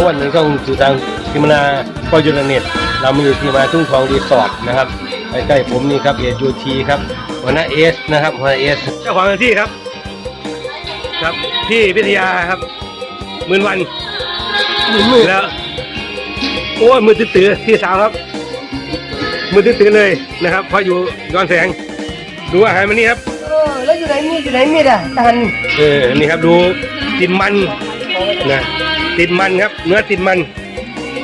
ม้วนหนึ่งช่องสื่ทางพิมนาก็ยูเน็ตเรามีอยู่ที่มาทุ่งทองรีสอร์ทนะครับใกล้ๆผมนี่ครับเอจูทีครับหัวหน้าเอสนะครับหัวหน้าเอสเจ้าของที่ครับ ครับพี่พิทยาครับหมื่นวันมือมือแล้วโอ้ยมือตื้อๆพี่สาวครับ มือตื้อๆเลยนะครับพราะอยู่ย้อนแสง ดูอาหารมันนี่ครับเออแล้วอยู่ไหนมีดอยู่ไหนมีดอะตันเออนี่ครับดูติดมันนะ ติดมันครับ เนื้อติดมัน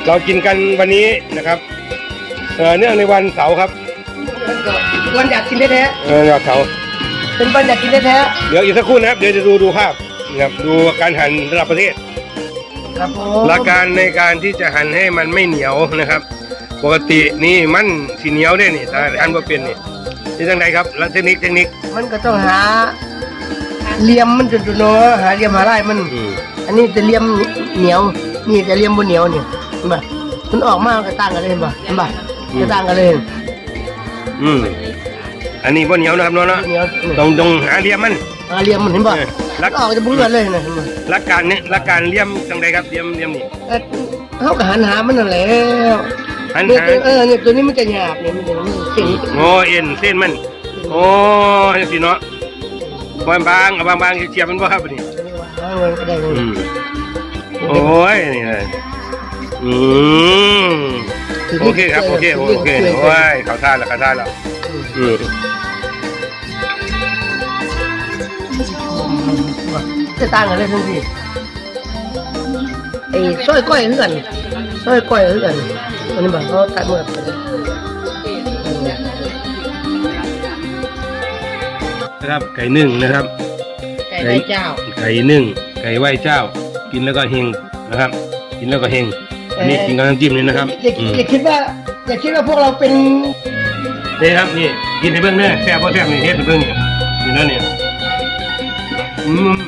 เรากินกันวันนี้นะครับเออเนื่องในวันเสาร์ครับวันอยากกินแท้เออวันเสาร์ๆเป็นวันอยากกินแท้เดี๋ยวอีกสักครู่นะครับ เดี๋ยวจะดูดูภาพนะครับดูการหั่นระดับประเทศ ๆครับผมหลักการในการที่จะหั่นให้มันไม่เหนียวนะครับ ปกตินี่มันสีเหนียวได้นี่แต่หั่นว่าเป็นนี่นี่ทางใดครับแล้วเทคนิคเทคนิคมันก็ต้องหาเหลี่ยมมันจนๆเนาะหาเหลี่ยมหาลายมันอืม อันนี้จะเหลี่ยมเหนียว นี่จะเหลี่ยมบนเหนียวนี่เห็นป่ะมันออกมาก็ต่างกันเลยเห็นป่ะเห็นป่ะจะต่างกันเลย อืมอันนี้บนเหนียวนะครับเนาะเนาะเหนียวนี่ต้องต้องหาเหลี่ยมมันหาเหลี่ยมมันเห็นป่ะเออแล้แล้ววออกจะบุ้งเลือดเลยนะเห็นป่ะหลักการเนี่ยหลักการเหลี่ยมจังใดครับเหลี่ยมเหลี่ยมนี่แต่เขาก็หันหามันนั่นแหล้วหันเนี่ยหาเออเนี่ยตัวนี้มันจะหยาบเนี่ยมันจะมันเสียงโอ้เอ็นเส้นมัน โอ้จังสิเนาะบางบางๆเอาบางบางๆเฉียบๆมันบ่ครับอันนี้ เอาเงินก็ได้เงินอืมโอ้ยนี่เลยอืมโอเคครับโอเคโอเคโอ้ยเขาท่าแล้วเขาท่าแล้วอืมจะต่างกันเลยทันทีไอ้ซอยก้อยคือกันซอยก้อยคือกันอันนี้แบบเขาตัดเมื่อไปเลยนะครับไก่นึ่งนะครับ ไก่ไก่เจ้า ไก่นึ่ง ไก่ไหว้เจ้า กินแล้วก็เฮงนะครับ กินแล้วก็เฮงอันนี้กินกับน้ำจิ้มนี่นะครับอย่าอืมอย่าคิดว่าอย่าคิดว่าพวกเราเป็นนี่ครับนี่กินให้เบิ่งเด้อแซ่บบ่แซ่บนี่เฮ็ดให้เบิ่งนี่นี่แล้วเนี่ยอืม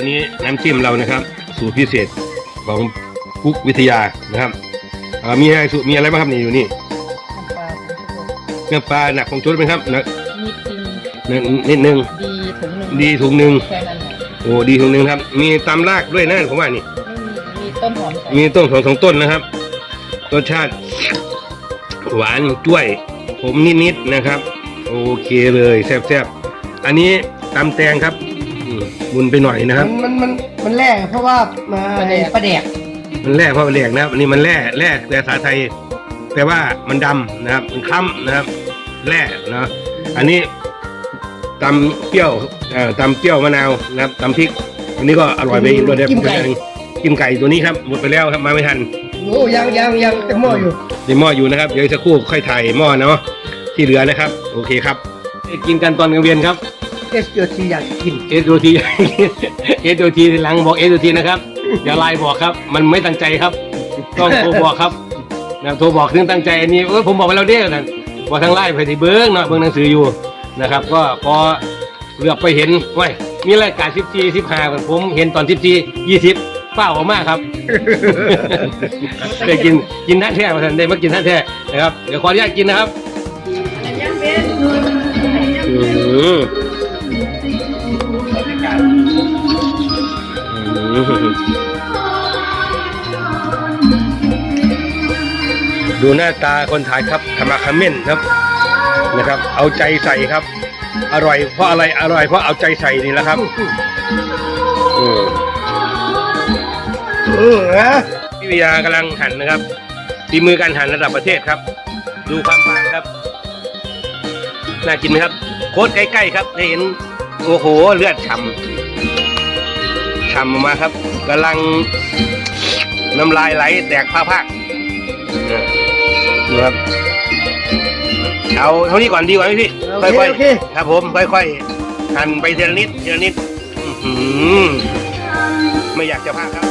อะตอนนี้น้ำจิ้มเรานะครับ สูตรพิเศษของกุ๊กวิทยานะครับอ่ามีอะไรสูตรมีอะไรบ้างครับนี่อยู่นี่เนื้อปลาหนักของชุดไหมครับหนักนิดนึงหนักนิดนึงดีถุงหนึ่งดีถุงหนึ่งแค่นั้นแหละโอ้ดีถุงหนึ่งครับ มีตำรากด้วยนะผมว่านี่ไม่มีมีต้นหอมใส่มีต้นสองสองต้นนะครับรสชาติ หวานจ้วยผมนิดๆนะครับ โอเคเลยแซ่บๆอันนี้ตำแตงครับอืม บุญไปหน่อยนะครับ มันมันมันแรกเพราะว่ามาประแดกมันแร่เพราะมันแหลกนะครับอันนี้มันแร่แร่แต่ภาษาไทยแปลว่ามันดำนะครับ มันคล้ำนะครับ แร่นะอันนี้ตำเปรี้ยวเอ่อตำเปรี้ยวมะนาวนะครับตำพริก อันนี้ก็อร่อยไปอีกด้วยนะครับกินไก่ตัวนี้ครับหมดไปแล้วครับมาไม่ทัน โอ้ยังยังยังเต็มหม้ออยู่ในหม้ออยู่นะครับ เดี๋ยวอีกสักครู่ค่อยถ่ายหม้อเนาะที่เหลือนะครับ โอเคครับ กินกันตอนกลางเวียนครับ เอสเอทีอยากกินเอสโอทีเอสโอทีหลังบอกเอสโอทีนะครับอย่าไลน์บอกครับ มันไม่ตั้งใจครับ ต้องโทรบอกครับนะโทรบอกถึงตั้งใจอันนี้เออผมบอกไปแล้วเด้อนะบอกทางไลน์ไปที่เบิ้งเนาะเบิ้งหนังสืออยู่นะครับ ก็พอเหลือบไปเห็นว้ยมีรายการสิบจีสิบห้าผมเห็นตอนสิบจียี่สิบเป้าออกมากครับได้กินกินท่าแท้มาทันได้มากินท่าแท้นะครับเดี๋ยวขออนุญาตกินนะครับอื ดูหน้าตาคนถ่ายครับขมักเขม้นครับนะครับ เอาใจใส่ครับ อร่อยเพราะอะไรอร่อยเพราะเอาใจใส่นี่แหละครับอืมอือนะพี่วิทยากำลังหั่นนะครับฝีมือการหั่นระดับประเทศครับ ดูความบางครับน่ากินไหมครับ โคตรใกล้ๆครับจะเห็นโอ้โหเลือดฉ่ำ ฉ่ำออกมาครับกำลังน้ำลายไหลแตกพาพากเออดูครับเอาเท่านี้ก่อนดีกว่าไหมพี่โอค่เคอยโอเคๆครับ ผมค่อยๆหั่นไปทีละนิดทีละนิดอื้อหือไม่อยากจะพลาดครับ